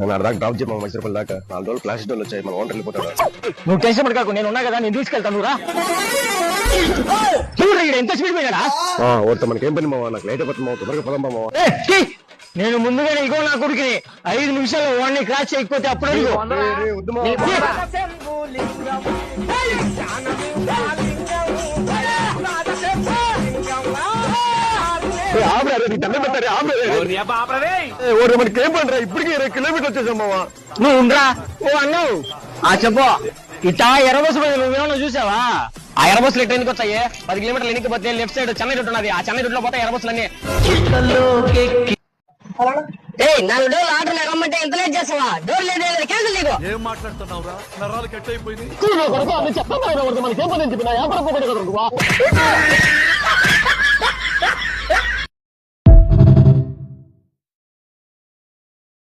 నేను దాకా డ్రాప్ చేయమా మైసూర్ పల్లి దాకా నాలుగు రోజులు ప్లాస్టిక్ డోలు వచ్చాయి మన ఓనర్ వెళ్ళిపోతాడు నువ్వు టెన్షన్ పడకాకు నేను ఉన్నా కదా నేను తీసుకెళ్తాను రా చూడు ఎంత స్పీడ్ పోయినా ఓడితే మనకి పని మావా నాకు లేట్ అయిపోతుంది మావా తొందరగా పదం మావా నేను ముందుగానే ఇగో నా కొడుకుని ఐదు నిమిషాలు వాడిని క్రాస్ చేయకపోతే అప్పుడు అడుగు. ఏం పని రా ఇప్పటికి ఇరవై కిలోమీటర్ వచ్చేసాం మావా నువ్వు ఉండరా. ఓ అన్నావు. ఆ చెప్పు. ఇట్టా ఎర్రబస్ నువ్వు ఏమన్నా చూసావా? ఆ ఎర్రబస్సులు ఎట్లా ఎందుకు వచ్చాయి? పది కిలోమీటర్లు ఎన్నికి పోతే లెఫ్ట్ సైడ్ చెన్నై రూట్ ఉన్నది. ఆ చెన్నై రూట్లో పోతే ఎర్రబస్సులు అన్ని. ఏయ్ నాలుగు డోర్లు ఆర్డర్ రమ్మంటే ఎంత లేట్ చేస్తావా? డోర్ లేదు క్యాన్సిల్ నీకు. ఏం మాట్లాడుతున్నావురా నరాలు కట్ అయిపోయింది మనకి ఏం పని చెప్పిన వ్యాపారం పోకూడదు కదా నువ్వా